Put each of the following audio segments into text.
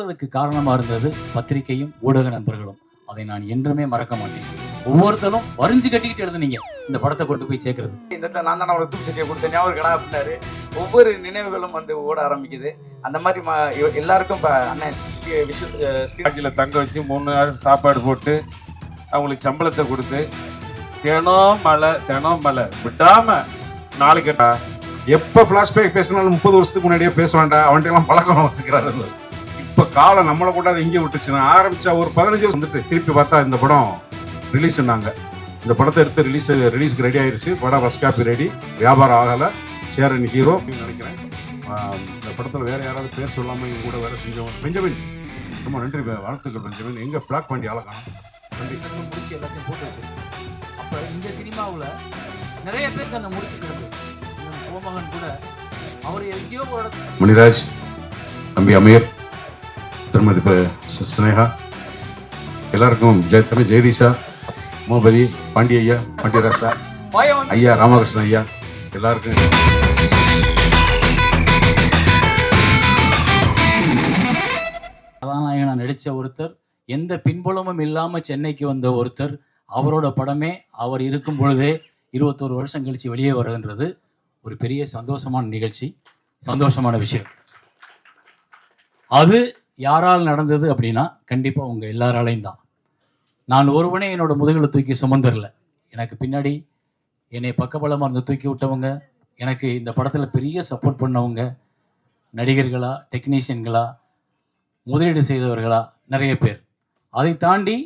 அதுக்கு காரணமா இருந்தது பத்திரிகையும் ஊடக நண்பர்களும். அதை நான் என்றுமே மறக்க மாட்டேன். ஒவ்வொருத்தரும் வரிஞ்சு கட்டிக்கிட்டு எழுதுனீங்க. இந்த படத்தை கொண்டு போய் சேர்க்கறது. இந்த இடத்துல நான் தான் அவனுக்கு தூக்கு சட்டியை கொடுத்தேன். ஞாபகம் கடா அப்படின்னாரு. ஒவ்வொரு நினைவுகளும் வந்து ஓட ஆரம்பிக்குது. அந்த மாதிரி எல்லாருக்கும் இப்போ அண்ணன் விஷு ஸ்ரீ- காட்சியில் தங்க வச்சு மூணு நேரம் சாப்பாடு போட்டு அவங்களுக்கு சம்பளத்தை கொடுத்து தினம் மழை தினம் மழை. விடாம நாளைக்கு எப்ப பிளாஷ்பேக் பேசினாலும் முப்பது வருஷத்துக்கு முன்னாடியே பேச வேண்டாம். அவன்கிட்ட எல்லாம் பழக்கம் வச்சுக்கிறாரு. இப்ப காலம் நம்மளை கூட அதை இங்கே விட்டுச்சுன்னா ஆரம்பிச்சா ஒரு பதினஞ்சு வந்துட்டு திருப்பி பார்த்தா இந்த படம் ரிலீஸ் இந்த படத்தை எடுத்து ரிலீஸ் ரிலீஸ்க்கு ரெடி ஆயிருச்சு. படம் ஃபர்ஸ்ட் காப்பி ரெடி வியாபாரம் ஆகல. சேரன் ஹீரோ நினைக்கிறேன். ஆஹ் இந்த படத்துல வேற யாராவது பேர் சொல்லாம எங்க கூட வேற செஞ்சவங்க. பெஞ்சமின். ரொம்ப நன்றி வாழ்த்துக்கள் பெஞ்சமின். எங்க பிளாக் பாண்டி ஆள காணோம். நன்றி. முடிச்சு எல்லாத்தையும் போட்டு வச்சிருக்கோம் அப்ப இந்த சினிமாவுல நிறைய பேருக்கு அந்த முடிச்சு கிடக்கு. கோமகன் கூட அவர் எங்கேயோ ஒரு இடத்துல மணிராஜ் தம்பி அமீர். திருமதி சினேகா. எல்லாருக்கும் ஜெய தமிழ் ஜெயதீஷா மோபதி பாண்டி ஐயா பாண்டியராசா ஐயா ராமகிருஷ்ணன் ஐயா எல்லாருக்கும். கதாநாயகனா நடித்த ஒருத்தர் எந்த பின்புலமும் இல்லாமல் சென்னைக்கு வந்த ஒருத்தர் அவரோட படமே அவர் இருக்கும் பொழுதே இருபத்தோரு வருஷம் கழிச்சு வெளியே வருதுன்றது ஒரு பெரிய சந்தோஷமான நிகழ்ச்சி சந்தோஷமான விஷயம். அது யாரால் நடந்தது அப்படின்னா கண்டிப்பாக உங்கள் எல்லாராலையும் தான். நான் ஒருவனே என்னோட முதுகில் தூக்கி சுமந்துடல எனக்கு பின்னாடி என்னை பக்கபலமாக இருந்து தூக்கி விட்டவங்க எனக்கு இந்த படத்தில் பெரிய சப்போர்ட் பண்ணவங்க நடிகர்களா டெக்னீஷியன்களா முதலீடு செய்தவர்களா நிறைய பேர். அதை தாண்டி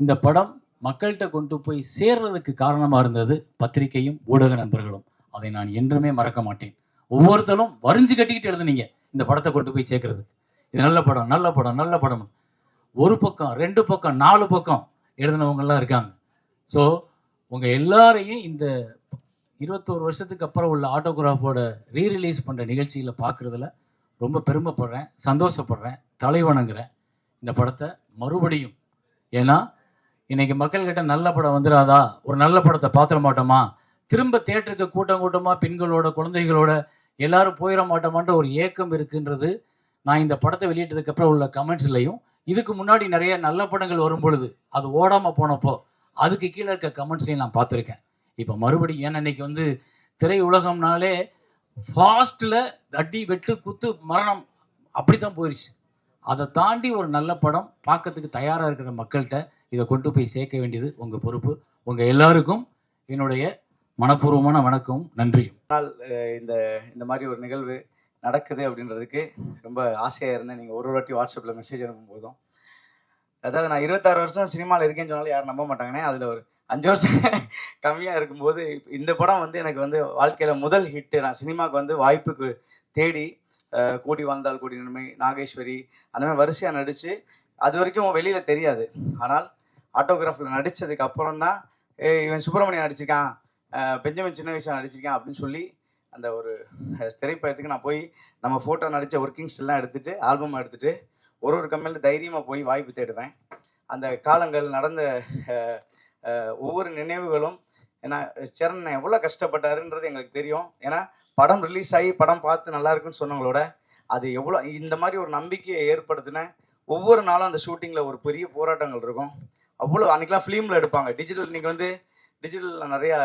இந்த படம் மக்கள்கிட்ட கொண்டு போய் சேர்றதுக்கு காரணமாக இருந்தது பத்திரிகையும் ஊடக நண்பர்களும். அதை நான் என்றுமே மறக்க மாட்டேன். ஒவ்வொருத்தரும் வரிஞ்சு கட்டிக்கிட்டு எழுதுனீங்க இந்த படத்தை கொண்டு போய் சேர்க்கறதுக்கு. நல்ல படம் நல்ல படம் நல்ல படம். ஒரு பக்கம் ரெண்டு பக்கம் நாலு பக்கம் எழுதினவங்கெல்லாம் இருக்காங்க. ஸோ உங்கள் எல்லாரையும் இந்த இருபத்தோரு வருஷத்துக்கு அப்புறம் உள்ள ஆட்டோகிராஃபோட ரீரிலீஸ் பண்ணுற நிகழ்ச்சியில் பார்க்குறதுல ரொம்ப பெருமைப்படுறேன் சந்தோஷப்படுறேன் தலைவணங்குறேன் இந்த படத்தை மறுபடியும் ஏன்னா இன்னைக்கு மக்கள்கிட்ட நல்ல படம் வந்துடாதா ஒரு நல்ல படத்தை பார்த்துட மாட்டோமா? திரும்ப தேட்டருக்கு கூட்டம் கூட்டமாக பெண்களோட குழந்தைகளோட எல்லாரும் போயிட மாட்டோமான்ற ஒரு ஏக்கம் இருக்குன்றது நான் இந்த படத்தை வெளியிட்டதுக்கு அப்புறம் உள்ள கமெண்ட்ஸ்லையும் இதுக்கு முன்னாடி நிறைய நல்ல படங்கள் வரும் பொழுது அது ஓடாமல் போனப்போ அதுக்கு கீழே இருக்க கமெண்ட்ஸ்லையும் நான் பார்த்துருக்கேன். இப்போ மறுபடியும் ஏன்னா இன்னைக்கு வந்து திரை உலகம்னாலே ஃபாஸ்ட்டில் அடி வெட்டு குத்து மரணம் அப்படி தான் போயிடுச்சு அதை தாண்டி ஒரு நல்ல படம் பார்க்கறதுக்கு தயாராக இருக்கிற மக்கள்கிட்ட இதை கொண்டு போய் சேர்க்க வேண்டியது உங்கள் பொறுப்பு. உங்கள் எல்லாருக்கும் என்னுடைய மனப்பூர்வமான வணக்கம் நன்றியும். இந்த இந்த மாதிரி ஒரு நிகழ்வு நடக்குது அப்படின்றதுக்கு ரொம்ப ஆசையாக இருந்தேன். நீங்கள் ஒரு ஒரு வாட்டி வாட்ஸ்அப்பில் மெசேஜ் அனுப்பும் போதும் அதாவது நான் இருபத்தாறு வருஷம் சினிமாவில் இருக்கேன்னு சொன்னாலும் யாரும் நம்ப மாட்டாங்கன்னே அதில் ஒரு அஞ்சு வருஷம் கம்மியாக இருக்கும்போது இந்த படம் வந்து எனக்கு வந்து வாழ்க்கையில் முதல் ஹிட்டு நான் சினிமாவுக்கு வந்து வாய்ப்புக்கு தேடி கூடி வாழ்ந்தால் கூடி நன்மை நாகேஸ்வரி அந்த மாதிரி வரிசையாக நடித்து அது வரைக்கும் வெளியில் தெரியாது. ஆனால் ஆட்டோகிராஃபில் நடித்ததுக்கு அப்புறம் தான் இவன் சுப்பிரமணியம் நடிச்சிருக்கான் பெஞ்சமின் சின்ன வயசாக நடிச்சிருக்கான் அப்படின்னு சொல்லி அந்த ஒரு திரைப்படத்துக்கு நான் போய் நம்ம ஃபோட்டோ நடித்த ஒர்க்கிங்ஸ் எல்லாம் எடுத்துட்டு ஆல்பம் எடுத்துட்டு ஒரு ஒரு கம்பெனியில் தைரியமாக போய் வாய்ப்பு தேடுவேன். அந்த காலங்கள் நடந்த ஒவ்வொரு நினைவுகளும் ஏன்னா சரண் எவ்வளோ கஷ்டப்பட்டாருன்றது எங்களுக்கு தெரியும். ஏன்னா படம் ரிலீஸ் ஆகி படம் பார்த்து நல்லா இருக்குன்னு சொன்னவங்களோட அது எவ்வளோ இந்த மாதிரி ஒரு நம்பிக்கையை ஏற்படுத்தின ஒவ்வொரு நாளும் அந்த ஷூட்டிங்கில் ஒரு பெரிய போராட்டங்கள் இருக்கும். அவ்வளோ அன்றைக்கெலாம் ஃபிலிமில் எடுப்பாங்க. டிஜிட்டல் இன்னைக்கு வந்து டிஜிட்டலில் நிறையா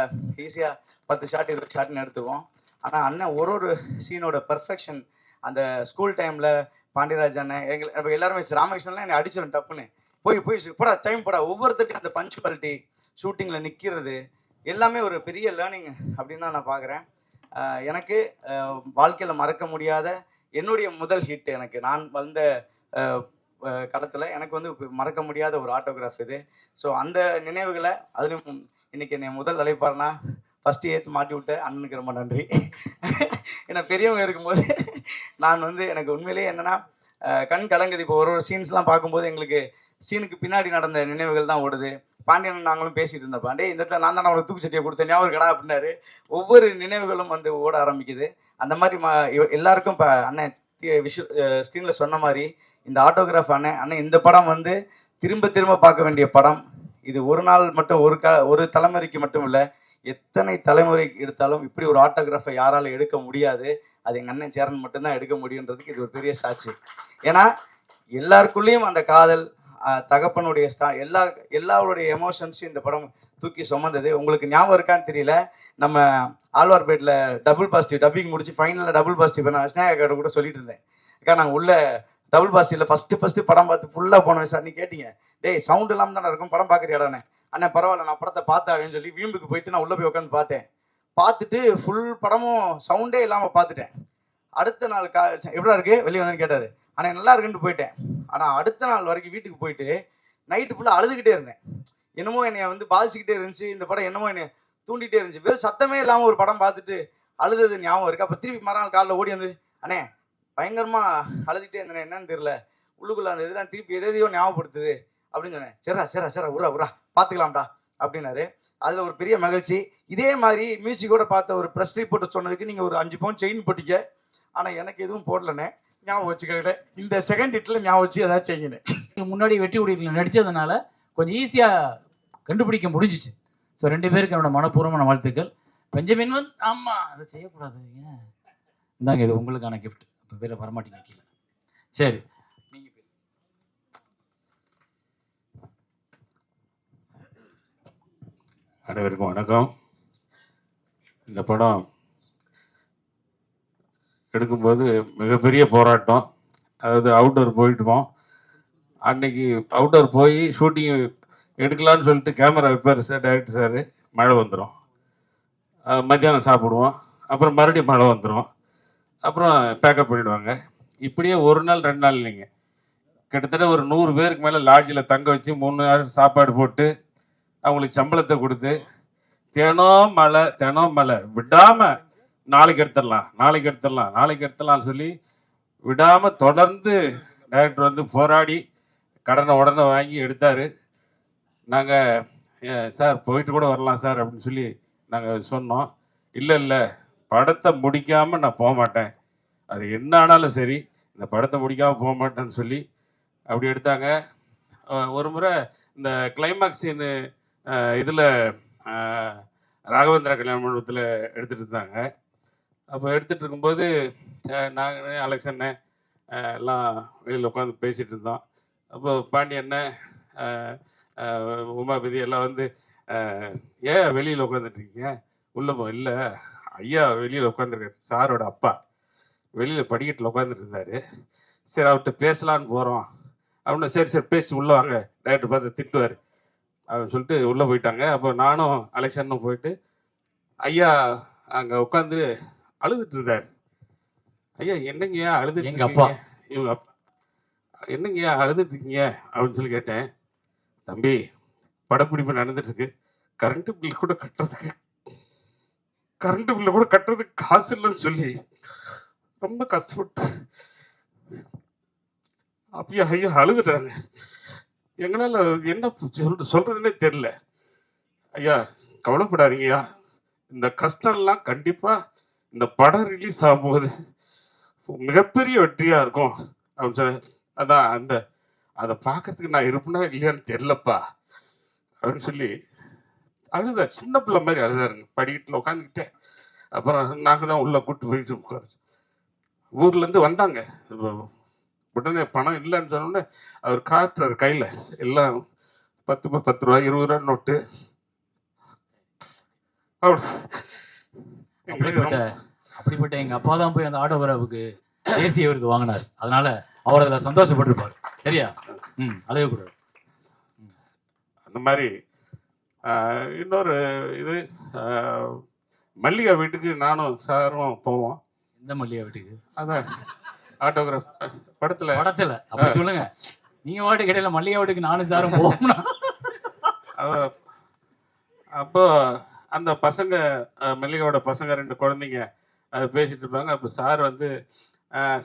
ஈஸியாக பத்து ஷாட் இருபது ஷாட்னு எடுத்துக்குவோம். ஆனால் அண்ணன் ஒரு ஒரு சீனோட பர்ஃபெக்ஷன் அந்த ஸ்கூல் டைமில் பாண்டியராஜ் அண்ணன் எங்களை நம்ம எல்லாருமே ராமகிருஷ்ணன்லாம் என்னை அடிச்சிடும் டப்புன்னு. போய் போய் போடா டைம் போடா. ஒவ்வொருத்தருக்கும் அந்த பஞ்சுவாலிட்டி ஷூட்டிங்கில் நிற்கிறது எல்லாமே ஒரு பெரிய லேர்னிங் அப்படின்னு தான் நான் பார்க்குறேன் எனக்கு வாழ்க்கையில் மறக்க முடியாத என்னுடைய முதல் ஹிட் எனக்கு. நான் வந்த களத்தில் எனக்கு வந்து மறக்க முடியாத ஒரு ஆட்டோகிராஃப் இது. ஸோ அந்த நினைவுகளை அதுலேயும் இன்னைக்கு என்னை முதல் அழைப்பாருனா ஃபஸ்ட்டு ஏற்று மாட்டி விட்ட அண்ணனுக்கு ரொம்ப நன்றி. ஏன்னா பெரியவங்க இருக்கும்போது நான் வந்து எனக்கு உண்மையிலேயே என்னென்னா கண் கலங்குது. இப்போ ஒரு ஒரு சீன்ஸ்லாம் பார்க்கும்போது எங்களுக்கு சீனுக்கு பின்னாடி நடந்த நினைவுகள் தான் ஓடுது. பாண்டியன் நாங்களும் பேசிட்டு இருந்த பாண்டே இந்த இடத்துல நான் தான் ஒரு தூக்கு சட்டியை கொடுத்தேன். அவர் கடா அப்படின்னாரு. ஒவ்வொரு நினைவுகளும் வந்து ஓட ஆரம்பிக்குது. அந்த மாதிரி ம எல்லாருக்கும் இப்போ அண்ணன் விஷு ஸ்க்ரீனில் சொன்ன மாதிரி இந்த ஆட்டோகிராஃப் அண்ணன் அண்ணன் இந்த படம் வந்து திரும்ப திரும்ப பார்க்க வேண்டிய படம். இது ஒரு நாள் மட்டும் ஒரு க ஒரு தலைமுறைக்கு மட்டும் இல்லை எத்தனை தலைமுறை எடுத்தாலும் இப்படி ஒரு ஆட்டோகிராஃபை யாரால எடுக்க முடியாது. அது எங்கள் அண்ணன் சேரன் மட்டும்தான் எடுக்க முடியுன்றதுக்கு இது ஒரு பெரிய சாட்சி. ஏன்னா எல்லாருக்குள்ளேயும் அந்த காதல் தகப்பனுடைய ஸ்தா எல்லா எல்லாருடைய எமோஷன்ஸும் இந்த படம் தூக்கி சுமந்தது. உங்களுக்கு ஞாபகம் இருக்கான்னு தெரியல. நம்ம ஆழ்வார்பேட்டில் டபுள் பாசிட்டிவ் டப்பிங் முடிச்சு ஃபைனலில் டபுள் பாசிட்டிவ் நான் ஸ்னேகா கூட சொல்லிட்டு இருந்தேன். அக்கா நாங்கள் உள்ள டபுள் பாசிட்டிவ்ல ஃபஸ்ட்டு ஃபஸ்ட்டு படம் பார்த்து ஃபுல்லாக போனோம் சார். நீ கேட்டீங்க. டேய் சவுண்ட் இல்லாமல் தானே இருக்கும்? படம் பார்க்குறியாடானே அண்ணன் பரவாயில்ல நான் படத்தை பார்த்தேன் அப்படின்னு சொல்லி வீம்புக்கு போயிட்டு நான் உள்ளே போய் உட்காந்து பார்த்தேன். பார்த்துட்டு ஃபுல் படமும் சவுண்டே இல்லாமல் பார்த்துட்டேன். அடுத்த நாள் கா எப்படா இருக்கு? வெளியே வந்து கேட்டார். ஆனால் நல்லா இருக்குன்னு போயிட்டேன். ஆனால் அடுத்த நாள் வரைக்கும் வீட்டுக்கு போயிட்டு நைட்டு ஃபுல்லாக அழுதுகிட்டே இருந்தேன். என்னமோ என்னை வந்து பாதிச்சுக்கிட்டே இருந்துச்சு. இந்த படம் என்னமோ என்னை தூண்டிகிட்டே இருந்துச்சு. வெறும் சத்தமே இல்லாமல் ஒரு படம் பார்த்துட்டு அழுதது ஞாபகம் இருக்கு. அப்போ திருப்பி மறுநாள் காலைல ஓடி வந்து அண்ணே பயங்கரமாக அழுதுகிட்டே இருந்தேன் என்னன்னு தெரியல. உள்ளுக்குள்ளே அந்த இதெல்லாம் திருப்பி எதையோ ஞாபகப்படுத்துது. அப்படின்னு சொன்னேன். சரிடா சரிடா சரிடா உரா உரா பார்த்துக்கலாம்டா அப்படின்னாரு. அதில் ஒரு பெரிய மகிழ்ச்சி. இதே மாதிரி மியூசிக்கோட பார்த்த ஒரு ப்ரெஸ் ரிப்போர்ட் சொன்னதுக்கு நீங்கள் ஒரு அஞ்சு பவுன் செயின் போட்டீங்க. ஆனால் எனக்கு எதுவும் போடலண்ணே ஞாபகம் வச்சுக்கல இந்த செகண்ட் ஹிட்டில் ஞாபகம் வச்சு ஏதாச்சும் செய்யணும் முன்னாடி வெட்டி உடையில் நடித்ததுனால கொஞ்சம் ஈஸியாக கண்டுபிடிக்க முடிஞ்சிச்சு. ஸோ ரெண்டு பேருக்கு என்னோட மனப்பூர்வமான வாழ்த்துக்கள். பெஞ்சமின் வந்து ஆமாம் அதை செய்யக்கூடாது ஏன்? இந்தாங்க இது உங்களுக்கான கிஃப்ட் இப்போ பேரை வரமாட்டீங்க கீழே. சரி நீங்கள் பேசு அனைவருக்கும் வணக்கம். இந்த படம் எடுக்கும்போது மிகப்பெரிய போராட்டம். அதாவது அவுட்டோர் போயிட்டுவோம். அன்னைக்கு அவுட்டோர் போய் ஷூட்டிங் எடுக்கலான்னு சொல்லிட்டு கேமரா வைப்பார் சார் டைரக்டர் சார் மழை வந்துடும் மத்தியானம் சாப்பிடுவோம். அப்புறம் மறுபடியும் மழை வந்துடும் அப்புறம் பேக்கப் பண்ணிவிடுவாங்க இப்படியே ஒரு நாள் ரெண்டு நாள் இல்லைங்க. கிட்டத்தட்ட ஒரு நூறு பேருக்கு மேலே லாட்ஜில் தங்க வச்சு மூணு நாள் சாப்பாடு போட்டு அவங்களுக்கு சம்பளத்தை கொடுத்து தினம் மழை தினம் மழை. விடாம நாளைக்கு எடுத்துடலாம் நாளைக்கு எடுத்துடலாம் நாளைக்கு எடுத்துடலாம்னு சொல்லி விடாம தொடர்ந்து டைரக்டர் வந்து போராடி கடனை உடனே வாங்கி எடுத்தாரு. நாங்கள் சார் போயிட்டு கூட வரலாம் சார் அப்படின்னு சொல்லி நாங்கள் சொன்னோம். இல்லை இல்லை படத்தை முடிக்காமல் நான் போக மாட்டேன். அது என்ன ஆனாலும் சரி இந்த படத்தை முடிக்காமல் போக மாட்டேன்னு சொல்லி அப்படி எடுத்தாங்க. ஒரு முறை இந்த கிளைமாக்ஸ் சீனு இதில் ராகவேந்திரா கல்யாண மண்டபத்தில் எடுத்துகிட்டு இருந்தாங்க. அப்போ எடுத்துகிட்டு இருக்கும்போது நாங்கள் அலெக்ஸ் அண்ணன் எல்லாம் வெளியில் உட்காந்து பேசிகிட்டு இருந்தோம். அப்போ பாண்டி அண்ணன் உமாபதி எல்லாம் வந்து ஏன் வெளியில் உட்காந்துட்ருக்கீங்க உள்ளே போ இல்லை ஐயா வெளியில் உட்காந்துருக்காரு சாரோட அப்பா. வெளியில் படிக்கட்டில் உட்காந்துட்டு சரி அவர்கிட்ட பேசலான்னு போகிறோம் அப்படின்னு சரி சரி பேசி உள்ளே வாங்க. டைரக்டர் பார்த்து திட்டுவார். அப்படின்னு சொல்லிட்டு உள்ளே போயிட்டாங்க. அப்போ நானும் அலெக்சாண்டும் போயிட்டு ஐயா அங்கே உட்காந்து அழுதுட்டு இருந்தார். ஐயா என்னங்கய்யா அழுதுட்டு எங்க அப்பா. இவங்க அப்பா என்னங்கய்யா அழுதுட்டு இருக்கீங்க? அப்படின்னு சொல்லி கேட்டேன். தம்பி படப்பிடிப்பு நடந்துட்டு இருக்கு கரண்ட் பில் கூட கட்டுறதுக்கு கரண்ட் பில்ல கூட கட்டுறதுக்கு காசு இல்லைன்னு சொல்லி ரொம்ப கஷ்டப்பட்டு அப்படியே ஐயா அழுதுட்டாங்க. எங்களால் என்ன சொல் சொல்கிறதுனே தெரில ஐயா கவலைப்படாதீங்கய்யா. இந்த கஷ்டம்லாம் கண்டிப்பாக இந்த படம் ரிலீஸ் ஆகும்போது மிகப்பெரிய வெற்றியாக இருக்கும். அப்படின்னு சொல்லி அதான் அந்த அதை பார்க்கறதுக்கு நான் இருப்பேனா இல்லையான்னு தெரிலப்பா அப்படின்னு சொல்லி அழுதார். சின்ன பிள்ளை மாதிரி அழுதாருங்க படிக்கட்டில் உட்காந்துக்கிட்டேன் அப்புறம் நாங்கள் தான் உள்ளே கூப்பிட்டு போயிட்டு உட்காரு ஊர்லேருந்து வந்தாங்க. உடனே பணம் இல்லைன்னு சொன்னோடனே அவர் காட்டுறாரு கையில். எல்லாம் பத்து பத்து ரூபா இருபது ரூபா நோட்டு. அப்படிப்பட்ட அப்படிப்பட்ட எங்க அப்பா தான் போய் அந்த ஆட்டோகிராஃபுக்கு தேசிய விருது வாங்கினார். அதனால அவர் அதில் சந்தோஷப்பட்டிருப்பார். சரியா? ம் அழகக்கூடாது அந்த மாதிரி இன்னொரு இது மல்லிகா வீட்டுக்கு நானும் சாரும் போவோம். எந்த மல்லிகா வீட்டுக்கு? அதான். ஆட்டோகிராஃப் படத்துல. படத்துல. அப்படி சொல்லுங்க. நீங்க வாட்டு கிடையில மல்லிகா வீட்டுக்கு நானும் சாரும் போகணும்னா அவ- அப்போ அந்த பசங்க அஹ், மல்லிகாவோட பசங்க ரெண்டு குழந்தைங்க அது பேசிட்டு இருப்பாங்க. அப்போ சார் வந்து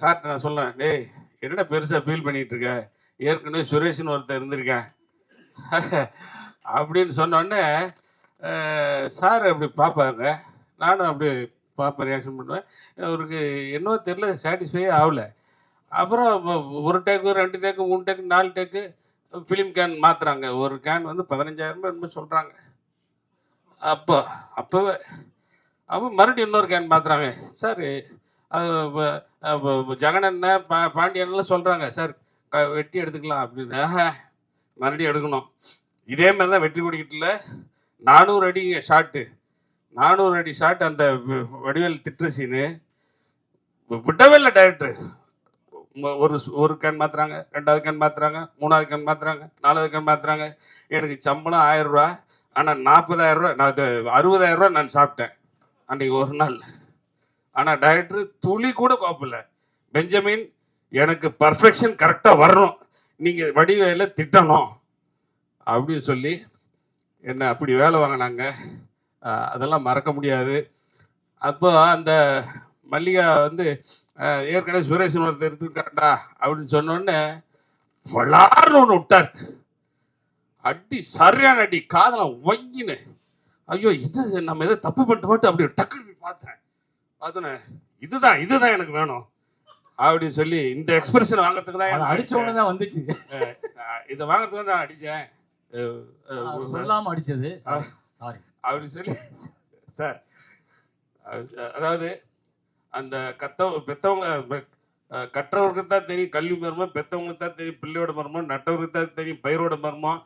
சார்ட்ட நான் சொன்னேன் டேய் என்னடா பெருசா ஃபீல் பண்ணிட்டு இருக்க ஏற்கனவே சுரேஷ்னு ஒருத்தர் இருந்திருக்கேன் அப்படின்னு சொன்ன உடனே அஹ், சார் அப்படி பார்ப்பாங்க நானும் அப்படி பார்ப்பேன் ரியாக்ஷன் பண்ணுவேன். அவருக்கு என்னவோ தெரில சாட்டிஸ்ஃபை ஆகல. அப்புறம் ஒரு டேக்கு ரெண்டு டேக்கு மூணு டேக்கு நாலு டேக்கு ஃபிலிம் கேன் மாற்றுறாங்க ஒரு கேன் வந்து பதினஞ்சாயிரம் ரூபாய் என்னமோ சொல்கிறாங்க அப்போ அப்போவே அப்போ மறுபடியும் இன்னொரு கேன் மாற்றுறாங்க சார் அது பா பாண்டியன்லாம் சொல்கிறாங்க சார் க- வெட்டி எடுத்துக்கலாம் அப்படின்னு. மறுபடியும் எடுக்கணும். இதே மாதிரி தான் வெற்றி குடிக்கிட்டுல நானூறு அடிங்க ஷாட்டு நானூறு அடி ஷாட் அந்த வடிவேல் திட்டுற சீனு விடவே இல்லை டேரக்டர் ஒரு ஒரு கண் மாத்துறாங்க ரெண்டாவது கண் மாத்துறாங்க மூணாவது கண் மாத்துறாங்க நாலாவது கண் மாத்துறாங்க. எனக்கு சம்பளம் ஆயிரம் ரூபா ஆனால் நாற்பதாயிரம் ரூபா நான் அறுபதாயிரம் ரூபா நான் சாப்பிட்டேன் அன்றைக்கி ஒரு நாள். ஆனால் டைரக்டர் துளி கூட கோப்பில்ல பெஞ்சமின் எனக்கு பர்ஃபெக்ஷன் கரெக்டாக வரணும். நீங்கள் வடிவேல திட்டணும். அப்படின்னு சொல்லி என்ன அப்படி வேலை வாங்கினாங்க. அதெல்லாம் மறக்க முடியாது. அப்போ அந்த மல்லிகா வந்து ஏற்கனவே சுரேஷன் ஒருத்தர் எடுத்துருக்காண்டா அப்படின்னு சொன்னோடனே வளார்னு ஒன்று விட்டார். அடி சரியான அடி காதல ஒங்கின்னு. ஐயோ என்ன இது, நம்ம ஏதோ தப்பு பண்ணிட்டு மட்டும் அப்படி டக்குன்னு பார்த்தேன். பார்த்தோன்னே இதுதான் இதுதான் எனக்கு வேணும் அப்படின்னு சொல்லி இந்த எக்ஸ்பிரஷன் வாங்குறதுக்கு தான் அதை எனக்கு அடிச்ச உடனே தான் வந்துச்சு. இதை வாங்குறதுக்கு தான் நான் அடித்தேன் அவர் சொல்லாம அடிச்சது. சாரி அப்படி சொல்லி சார் அது- அதாவது அந்த கத்த பெத்தவங்க பெ- அஹ் கற்றவருக்கு தான் தெரியும் கல்வி மர்மம் பெத்தவங்களுக்கு தான் தெரியும் பிள்ளையோட மர்மம் நட்டவருக்கு தான் தெரியும் பயிரோட மர்மம்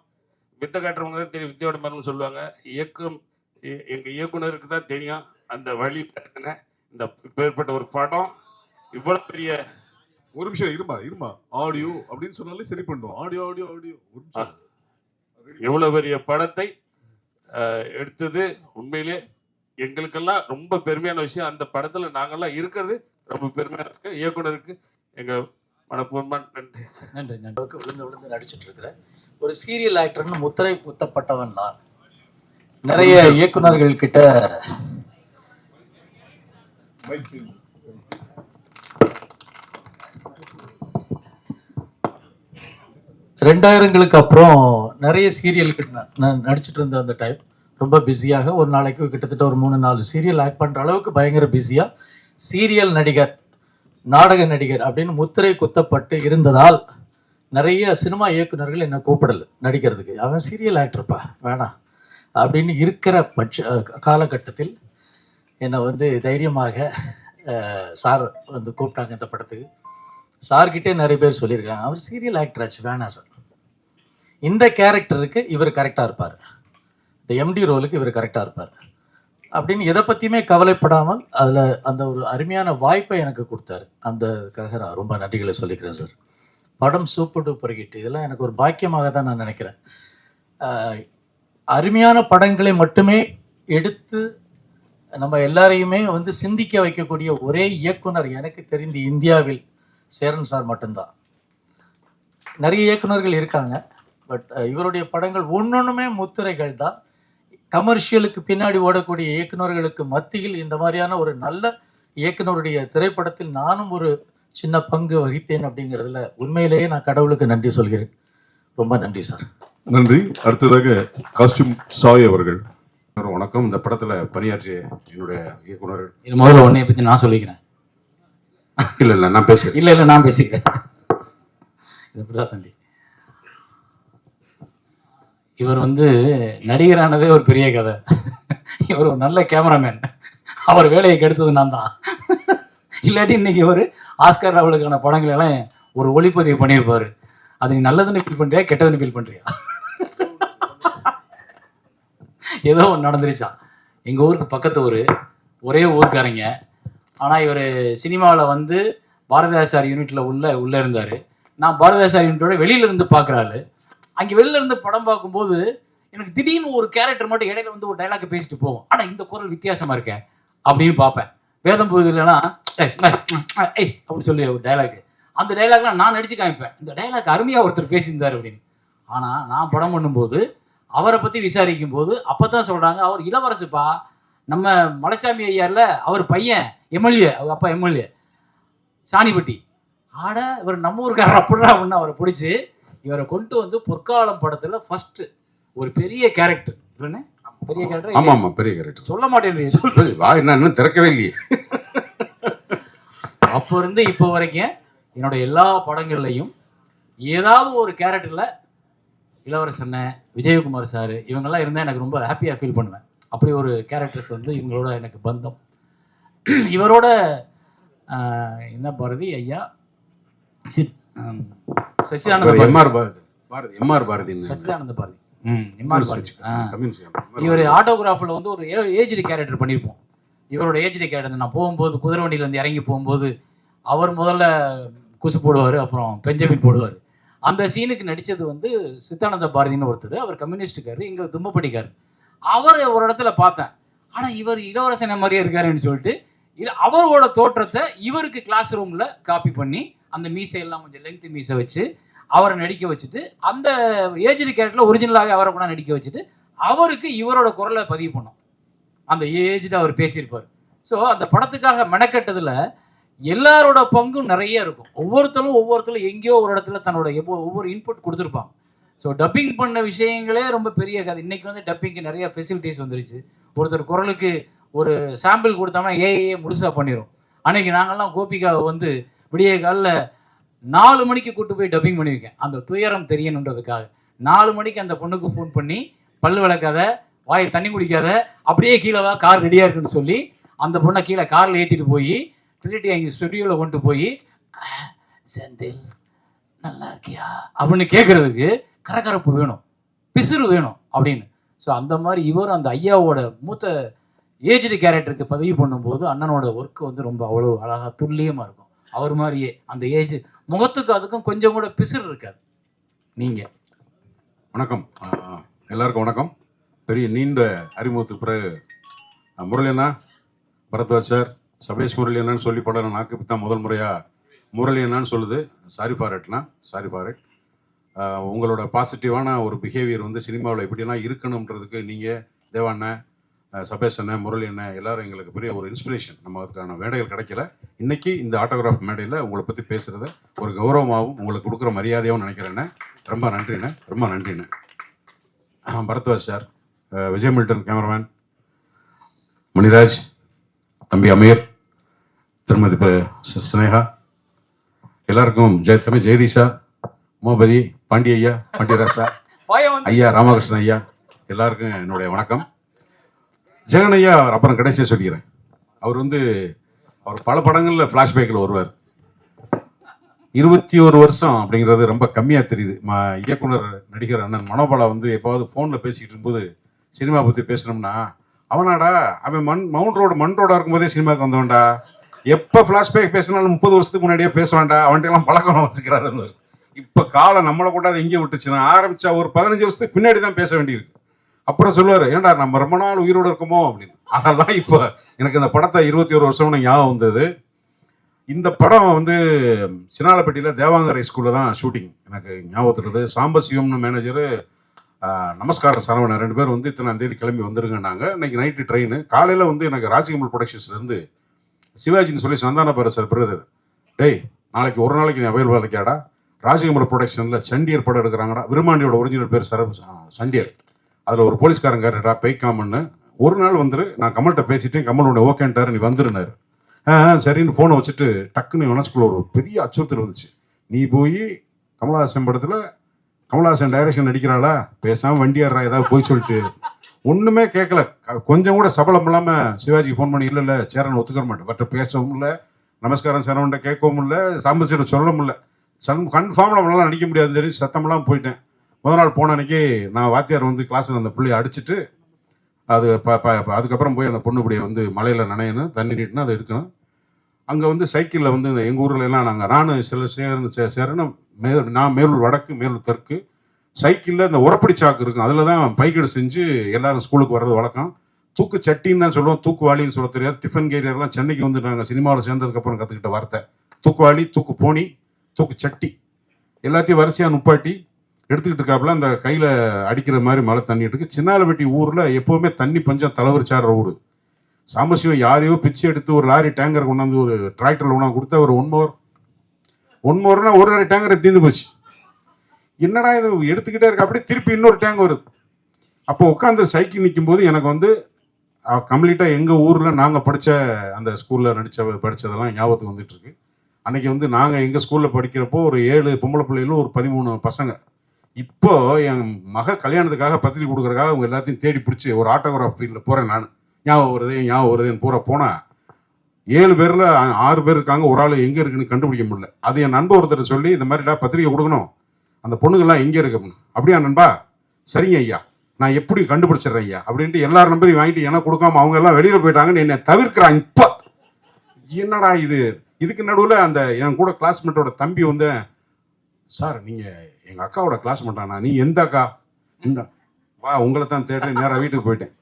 வித்த காட்டுறவங்க தான் தெரியும் வித்தையோட மர்மம் சொல்லுவாங்க. இயக்கம் எ- எங்க இயக்குனருக்கு தான் தெரியும் அந்த வழி இந்த இப்பேற்பட்ட ஒரு படம் இவ்வளவு பெரிய ஒரு நிமிஷம் இருமா இருமா ஆடியோ அப்படின்னு சொன்னாலே சரி பண்ணுவோம் ஆடியோ ஆடியோ ஆடியோ இவ்வளவு பெரிய படத்தை எடுத்தது உண்மையிலே எங்களுக்கெல்லாம் ரொம்ப பெருமையான விஷயம். அந்த படத்துல நாங்கெல்லாம் இருக்கிறது ரொம்ப பெருமையான விஷயம் இயக்குனருக்கு எங்க மனப்பூர்வமான நன்றி. நன்றி நன்றி. விழுந்து விழுந்து நடிச்சிட்டு இருக்கிறேன் ஒரு சீரியல் ஆக்டர்னு முத்திரை குத்தப்பட்டவன் நான். நிறைய இயக்குனர்கள் கிட்ட ரெண்டாயிரங்களுக்கு அப்புறம் நிறைய சீரியலுக்கு ந- நான் நடிச்சிட்டு இருந்த அந்த டைம் ரொம்ப பிஸியாக ஒரு நாளைக்கு கிட்டத்தட்ட ஒரு மூணு நாலு சீரியல் ஆக்ட் பண்ணுற அளவுக்கு பயங்கர பிஸியாக சீரியல் நடிகர் நாடக நடிகர் அப்படின்னு முத்திரை குத்தப்பட்டு இருந்ததால் நிறைய சினிமா இயக்குனர்கள் என்னை கூப்பிடல நடிக்கிறதுக்கு. அவன் சீரியல் ஆக்டர்ப்பா வேணாம் அப்படின்னு இருக்கிற பட்ச காலகட்டத்தில் என்னை வந்து தைரியமாக சார் வந்து கூப்பிட்டாங்க இந்த படத்துக்கு. சார்கிட்டே நிறைய பேர் சொல்லியிருக்காங்க. அவர் சீரியல் ஆக்டர் ஆச்சு வேணாம் சார் இந்த கேரக்டருக்கு இவர் கரெக்டாக இருப்பார். இந்த எம்டி ரோலுக்கு இவர் கரெக்டாக இருப்பார். அப்படின்னு எதை பற்றியுமே கவலைப்படாமல் அதில் அந்த ஒரு அருமையான வாய்ப்பை எனக்கு கொடுத்தாரு. அந்தக்காக நான் ரொம்ப நன்றிகளை சொல்லிக்கிறேன் சார் படம் சூப்பர் டூப்பர் ஹிட் இதெல்லாம் எனக்கு ஒரு பாக்கியமாக தான் நான் நினைக்கிறேன். அருமையான படங்களை மட்டுமே எடுத்து நம்ம எல்லாரையுமே வந்து சிந்திக்க வைக்கக்கூடிய ஒரே இயக்குனர் எனக்கு தெரிந்து இந்தியாவில் சேரன் சார் மட்டும்தான். நிறைய இயக்குனர்கள் இருக்காங்க. பட் இவருடைய படங்கள் ஒன்னொன்றுமே முத்திரைகள் தான். கமர்ஷியலுக்கு பின்னாடி ஓடக்கூடிய இயக்குனர்களுக்கு மத்தியில் இந்த மாதிரியான ஒரு நல்ல இயக்குனருடைய திரைப்படத்தில் நானும் ஒரு சின்ன பங்கு வகித்தேன் அப்படிங்கிறதுல உண்மையிலேயே நான் கடவுளுக்கு நன்றி சொல்கிறேன். ரொம்ப நன்றி சார். நன்றி. அடுத்ததாக காஸ்டியூம் சாய் அவர்கள். வணக்கம். இந்த படத்துல பணியாற்றிய என்னுடைய இயக்குனர் இது முதல்ல உன்னைய பத்தி நான் சொல்லிக்கிறேன். இல்ல இல்ல நான் பேசுறேன். இல்ல இல்ல நான் பேசிக்கிறேன். இது தம்பி. இவர் வந்து நடிகரானதே ஒரு பெரிய கதை. இவர் ஒரு நல்ல கேமராமேன். அவர் வேலையை கெடுத்தது நான் தான். இல்லாட்டி இன்னைக்கு ஒரு ஆஸ்கர் அவளுக்கான படங்கள் எல்லாம் ஒரு ஒளிப்பதிவு பண்ணியிருப்பார். அது நீ நல்லதுன்னு ஃபீல் பண்றியா கெட்டதுன்னு ஃபீல் பண்றியா? ஏதோ ஒன்று நடந்துருச்சா எங்கள் ஊருக்கு பக்கத்து ஊர் ஒரே ஊருக்காரங்க ஆனால் இவர் சினிமாவில் வந்து பாரதிதாசார் யூனிட்டில் உள்ள உள்ளே இருந்தார். நான் பாரதிதாசார் யூனிட்டோட வெளியில இருந்து பார்க்குறாரு அங்கே வெளில இருந்து படம் பார்க்கும்போது எனக்கு திடீர்னு ஒரு கேரக்டர் மட்டும் இடையில வந்து ஒரு டைலாக் பேசிட்டு போகும் ஆனால் இந்த குரல் வித்தியாசமாக இருக்கேன் அப்படின்னு பார்ப்பேன். வேதம் போகுதுலனா ஏய் அப்படின்னு சொல்லி ஒரு டைலாக் அந்த டைலாக்லாம் நான் நடிச்சு காமிப்பேன். இந்த டைலாக் அருமையாக ஒருத்தர் பேசியிருந்தார் அப்படின்னு. ஆனால் நான் படம் பண்ணும்போது அவரை பற்றி விசாரிக்கும் போது அப்போ தான் சொல்கிறாங்க அவர் இளவரசுப்பா நம்ம மலைச்சாமி ஐயார்ல அவர் பையன் எம்எல்ஏ அவங்க அப்பா எம்எல்ஏ சாணிப்பட்டி. ஆட இவர் நம்ம ஊருக்காரர் அப்படிடா அப்படின்னு அவரை பிடிச்சி இவரை கொண்டு வந்து பொற்காலம் படத்துல ஃபர்ஸ்ட் ஒரு பெரிய கேரக்டர் இல்லைண்ணே? பெரிய கேரக்டர் ஆமா பெரிய கேரக்டர் சொல்ல மாட்டேன் சொல்ல வா என்ன இன்னும் திறக்கவே இல்லையே. அப்போ இருந்து இப்போ வரைக்கும் என்னோட எல்லா படங்கள்லையும் ஏதாவது ஒரு கேரக்டர்ல இளவரசண்ண விஜயகுமார் சார் இவங்கெல்லாம் இருந்தால் எனக்கு ரொம்ப ஹாப்பியாக ஃபீல் பண்ணுவேன். அப்படி ஒரு கேரக்டர்ஸ் வந்து இவங்களோட எனக்கு பந்தம். இவரோட என்ன பாரதி ஐயா? Sid-. Sachidananda Bharathi. MR Bharathi. Bharathi MR Bharathi Sachidananda Bharathi. MR Bharathi. இவர் ஆட்டோகிராஃபில் வந்து ஒரு ஏஜ்டு கேரக்டர் பண்ணியிருப்போம். இவரோட ஏஜ்டு கேரக்டர் நான் போகும்போது குதிரை வண்டியிலேருந்து இறங்கி போகும்போது அவர் முதல்ல குசு போடுவார் அப்புறம் பெஞ்சமின் போடுவார். அந்த சீனுக்கு நடித்தது வந்து சித்தானந்த பாரதின்னு ஒருத்தர். அவர் கம்யூனிஸ்டுக்காரு இங்கே தும்பப்பட்டிக்கார் அவர் ஒரு இடத்துல பார்த்தேன். ஆனால் இவர் இளவரசனை மாதிரியே இருக்காருன்னு சொல்லிட்டு இது அவரோட தோற்றத்தை இவருக்கு கிளாஸ் ரூமில் காப்பி பண்ணி அந்த மீசையெல்லாம் கொஞ்சம் லெங்க் மீசை வச்சு அவரை நடிக்க வச்சுட்டு அந்த ஏஜ்டு கேரக்டரில் ஒரிஜினலாகவே அவரை கூட நடிக்க வச்சுட்டு அவருக்கு இவரோட குரலை பதிவு பண்ணோம். அந்த ஏஜ்டு அவர் பேசியிருப்பார். ஸோ அந்த படத்துக்காக மெனக்கெட்டதில் எல்லாரோட பங்கும் நிறைய இருக்கும். ஒவ்வொருத்தரும் ஒவ்வொருத்தரும் எங்கேயோ ஒரு இடத்துல தன்னோட எப்போ ஒவ்வொரு இன்புட் கொடுத்துருப்பாங்க. ஸோ டப்பிங் பண்ண விஷயங்களே ரொம்ப பெரிய கதை. இன்னைக்கு வந்து டப்பிங்க்கு நிறைய ஃபெசிலிட்டிஸ் வந்துருச்சு. ஒருத்தர் குரலுக்கு ஒரு சாம்பிள் கொடுத்தோம்னா ஏஏ முழுசாக பண்ணிடும் அன்னைக்கு நாங்கள்லாம் கோபிகாவை வந்து விடிய காலில் நாலு மணிக்கு கூட்டு போய் டப்பிங் பண்ணியிருக்கேன். அந்த துயரம் தெரியணுன்றதுக்காக. நாலு மணிக்கு அந்த பொண்ணுக்கு ஃபோன் பண்ணி பல்லு விளக்காத வாயில் தண்ணி குடிக்காத அப்படியே கீழே வா கார் ரெடியாக இருக்குன்னு சொல்லி அந்த பொண்ணை கீழே காரில் ஏற்றிட்டு போய் ட்ரினிட்டி எங்கள் ஸ்டுடியோவில் கொண்டு போய் செந்தில் நல்லா இருக்கியா? அப்படின்னு கேட்குறதுக்கு கரகரப்பு வேணும் பிசுறு வேணும் அப்படின்னு. ஸோ அந்த மாதிரி இவர் அந்த ஐயாவோட மூத்த ஏஜ்டு கேரக்டருக்கு பதிவு பண்ணும்போது அண்ணனோட ஒர்க் வந்து ரொம்ப அவ்வளோ அழகாக துல்லியமாக இருக்கும். அவர் மாதிரியே அந்த ஏஜ் முகத்துக்கு அதுக்கும் கொஞ்சம் கூட பிசுறு இருக்காது. நீங்கள் வணக்கம். எல்லாருக்கும் வணக்கம். பெரிய நீண்ட அறிமுகத்துக்கு பிறகு முரளியண்ணா பரத்வாஜ் சார் சபேஷ் முரளி அண்ணான்னு சொல்லி படம் நாக்கு தான் முதல் முறையாக முரளியண்ணான்னு சொல்லுது. சாரி ஃபார் இட்னா சாரி ஃபார் இட் உங்களோட பாசிட்டிவான ஒரு பிஹேவியர் வந்து சினிமாவில் எப்படிலாம் இருக்கணுன்றதுக்கு நீங்கள் தேவாண்ணன் சபேஷ் அண்ணன் முரளி அண்ணன் எல்லாரும் எங்களுக்கு பெரிய ஒரு இன்ஸ்பிரேஷன் நம்ம அதுக்கான மேடைகள் கிடைக்கல. இன்னைக்கு இந்த ஆட்டோகிராஃப் மேடையில் உங்களை பற்றி பேசுகிறத ஒரு கௌரவமாகவும் உங்களுக்கு கொடுக்குற மரியாதையாகவும் நினைக்கிறேண்ணே. ரொம்ப நன்றிண்ணே. ரொம்ப நன்றிண்ணே. பரத்வாஜ் சார். விஜய் மில்டன் கேமராமேன் மணிராஜ் தம்பி அமீர். திருமதி ப- ஸ்னேகா எல்லாருக்கும் ஜெய தம்பி ஜெயதீஷா. உமாபதி. பாண்டி ஐயா பாண்டியராசா ஐயா ராமகிருஷ்ணன் ஐயா எல்லாருக்கும் என்னுடைய வணக்கம். ஜெகன் ஐயா அப்புறம் கடைசியாக சொல்லிக்கிறேன். அவர் வந்து அவர் பல படங்களில் ஃப்ளாஷ்பேக்கில் வருவார். இருபத்தி ஒரு வருஷம் அப்படிங்கிறது ரொம்ப கம்மியாக தெரியுது. ம இயக்குனர் நடிகர் அண்ணன் மனோபாலா வந்து எப்பாவது ஃபோனில் பேசிக்கிட்டு இருக்கும்போது சினிமா பற்றி பேசினோம்னா அவனாடா அவன் மண் மவுண்ட் ரோடு மண் ரோடாக இருக்கும்போதே சினிமாவுக்கு வந்தவன்டா. எப்போ ஃப்ளாஷ்பேக் பேசினாலும் முப்பது வருஷத்துக்கு முன்னாடியே பேசுவான்டா. அவன்கிட்ட எல்லாம் பழக்கம் வச்சுக்கிறாரு இப்போ காலம் நம்மளை கூட அதை எங்கே விட்டுச்சுன்னா ஆரம்பிச்சா ஒரு பதினஞ்சு வருஷத்துக்கு பின்னாடி தான் பேச வேண்டியிருக்கு. அப்புறம் சொல்லுவார் ஏன்டா நம்ம ரொம்ப நாள் உயிரோடு இருக்கோமோ? அப்படின்னு. அதெல்லாம் இப்போ எனக்கு இந்த படத்தை இருபத்தி ஒரு வருஷம்னு ஞாபகம் வந்தது. இந்த படம் வந்து சினாலப்பட்டியில் தேவாங்கரை ஸ்கூலில் தான் ஷூட்டிங் எனக்கு ஞாபகத்துறது சாம்பசிவம்னு மேனேஜரு நமஸ்காரம் சரவணன். ரெண்டு பேரும் வந்து இத்தனை தேதி கிளம்பி வந்துருங்கன்னாங்க. இன்னைக்கு நைட்டு ட்ரெயின் காலையில் வந்து எனக்கு ராஜகமல் ப்ரொடக்ஷன்ஸ்லேருந்து சிவாஜின்னு சொல்லி சந்தான பாரு சார் பிரதர் டேய் நாளைக்கு ஒரு நாளைக்கு நீ அவைலபிள் இருக்கியாடா? ராஜகமல் ப்ரொடக்ஷனில் சண்டியர் படம் எடுக்கிறாங்கடா. விருமாண்டியோட ஒரிஜினல் பேர் சர சண்டியர். அதில் ஒரு போலீஸ்காரன் கேட்டுடா பெய்க்காமன்னு ஒரு நாள் வந்துரு நான் கமல்கிட்ட பேசிட்டேன் கமல் உடனே ஓகேன்ட்டார் நீ வந்துருனாரு ஆ சரின்னு ஃபோனை வச்சுட்டு டக்குன்னு மனசுக்குள்ள ஒரு பெரிய அச்சுறுத்தல் வந்துச்சு. நீ போய் கமலஹாசன் படத்தில் கமலஹாசன் டைரக்ஷன் நடிக்கிறாளா? பேசாமல் வண்டியாடுறா ஏதாவது போய் சொல்லிட்டு. ஒன்றுமே கேட்கல கொஞ்சம் கூட சபலம் இல்லாமல் சிவாஜிக்கு ஃபோன் பண்ணி இல்லை இல்லை சேரன் ஒத்துக்க மாட்டேன். பட் பேசவும் இல்லை. நமஸ்காரம் சரவண்ட கேட்கவும் இல்லை. சாம்பசியோட சொல்லவும் இல்லை. சன் கன்ஃபார்ம் நம்மளால நடிக்க முடியாது தெரிஞ்சு சத்தமெல்லாம் போயிட்டேன். முதல் நாள் போன அன்னைக்கு நான் வாத்தியார் வந்து கிளாஸில் அந்த பிள்ளையை அடிச்சிட்டு அது ப ப- அதுக்கப்புறம் போய் அந்த பொண்ணு இப்படியே வந்து மலையில் நனையணும் தண்ணி நீட்டினா அதை எடுக்கணும். அங்கே வந்து சைக்கிளில் வந்து எங்கள் ஊரில் எல்லாம் நாங்கள் நானும் சில சேரன் சே- சேரன் மே நான் மேலூர் வடக்கு மேலூர் தெற்கு சைக்கிளில் இந்த உரப்படி சாக்கு இருக்கும் அதில் தான் பைக்கெடு செஞ்சு எல்லாரும் ஸ்கூலுக்கு வர்றது வழக்கம். தூக்கு சட்டின்னு தான் சொல்லுவோம் தூக்குவாளின்னு சொல்ல தெரியாது. டிஃபன் கேரியர்லாம் சென்னைக்கு வந்து நாங்கள் சினிமாவில் சேர்ந்ததுக்கப்புறம் கற்றுக்கிட்ட வார்த்தை. தூக்குவாளி தூக்கு போனி தூக்கு சட்டி. எல்லாத்தையும் வரிசையாக நுப்பாட்டி எடுத்துக்கிட்டு இருக்காப்புல அந்த கையில் அடிக்கிற மாதிரி மழை தண்ணிட்டு இருக்கு. சின்னாலப்பட்டி ஊரில் எப்போவுமே தண்ணி பஞ்சம் தலைவரிச்சாடுற ஊர். சாம்பசிவம் யாரையோ பிச்சு எடுத்து ஒரு லாரி டேங்கர் கொண்டாந்து ஒரு டிராக்டரில் கொண்டாந்து கொடுத்தா ஒரு ஒன் மோர் ஒன் மோர்னா ஒரு லாரி டேங்கரை தீர்ந்து போச்சு. என்னடா இது எடுத்துக்கிட்டே இருக்கு? அப்படியே திருப்பி இன்னொரு டேங்க் வருது. அப்போ உட்காந்து சைக்கிள் நிற்கும் போது எனக்கு வந்து கம்ப்ளீட்டாக எங்கள் ஊரில் நாங்கள் படித்த அந்த ஸ்கூலில் நடித்த படித்ததெல்லாம் ஞாபகத்துக்கு வந்துட்டு அன்றைக்கி வந்து நாங்கள் எங்கள் ஸ்கூலில் படிக்கிறப்போ ஒரு ஏழு பொம்பளை பிள்ளைகளும் ஒரு பதிமூணு பசங்க. இப்போ என் மக கல்யாணத்துக்காக பத்திரிக்கை கொடுக்குறக்காக அவங்க எல்லாத்தையும் தேடி பிடிச்சி ஒரு ஆட்டோகிராஃப் ஃபீல்டில் போகிறேன் நான். ஞாபகம் வருது ஞாபகம் வருதுன்னு பூரா போனால் ஏழு பேரில் ஆறு பேர் இருக்காங்க ஒரு ஆள் எங்கே இருக்குன்னு கண்டுபிடிக்க முடியல. அது என் நண்பர் ஒருத்தர் சொல்லி இந்த மாதிரிடா பத்திரிக்கை கொடுக்கணும். அந்த பொண்ணுங்கெல்லாம் எங்கே இருக்கு. அப்படின்னு. அப்படியா நண்பா? சரிங்க ஐயா. நான் எப்படி கண்டுபிடிச்சிடுறேன் ஐயா? அப்படின்ட்டு எல்லார் நம்பரையும் வாங்கிட்டு எனக்கு கொடுக்காம அவங்க எல்லாம் வெளியில் போயிட்டாங்கன்னு என்னை தவிர்க்கிறான் இப்போ. என்னடா இது? இதுக்கு நடுவில் அந்த என் கூட கிளாஸ்மேட்டோட தம்பி வந்து சார் நீங்கள் எங்கள் அக்காவோட கிளாஸ்மேட்டானா நீ எந்த அக்கா? இந்த வா உங்களை தான் தேடுறேன். நேராக வீட்டுக்கு போயிட்டேன்.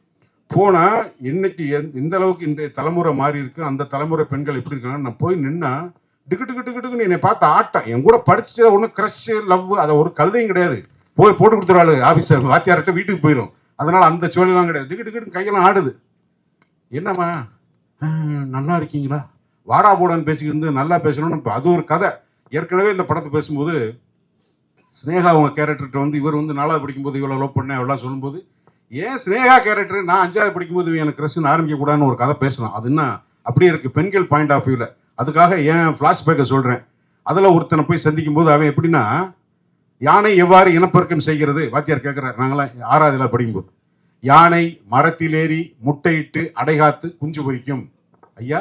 போனால் இன்னைக்கு எந்த- எந்த அளவுக்கு இன்றைய தலைமுறை மாறி இருக்கு. அந்த தலைமுறை பெண்கள் எப்படி இருக்காங்கன்னு நான் போய் நின்னா டிக்கு டிக்கு டிக்கு டிக்குன்னு என்னை பார்த்து ஆட்டம். என் கூட படிச்சு ஒன்றும் க்ரஷ் லவ் அதை ஒரு கழுதையும் கிடையாது. போய் போட்டு கொடுத்துருவாள் ஆஃபீஸர் வாத்தியார்கிட்ட வீட்டுக்கு போயிடும் அதனால் அந்த சோழிலாம் கிடையாது. டிக்கு டிக்கு கையெல்லாம் ஆடுது. என்னம்மா? நல்லா இருக்கீங்களா? வாடா போடான்னு பேசிக்கிட்டு நல்லா பேசணும்னு இப்போ அது ஒரு கதை. ஏற்கனவே இந்த படத்தை பேசும்போது ஸ்னேகா அவங்க கேரக்டர்கிட்ட வந்து இவர் வந்து நாலாவது படிக்கும்போது இவ்வளோ லவ் பண்ணேன் எல்லாம் சொல்லும்போது ஏன் ஸ்னேகா கேரக்டர் நான் அஞ்சாவது படிக்கும்போது எனக்கு கிரஷன் ஆரம்பிக்க கூடாதுன்னு ஒரு கதை பேசலாம் அது என்ன? அப்படியே இருக்கு. பெண்கள் பாயிண்ட் ஆஃப் வியூவில் அதுக்காக ஏன் ஃப்ளாஷ்பேக்கை சொல்கிறேன் அதில் ஒருத்தனை போய் சந்திக்கும் போது அவன் எப்படின்னா யானை எவ்வாறு இனப்பெருக்கம் செய்கிறது? வாத்தியார் கேட்குறாரு நாங்களாம் ஆறாவதுல படிக்கும்போது யானை மரத்திலேறி முட்டையிட்டு அடைகாத்து குஞ்சு பொறிக்கும் ஐயா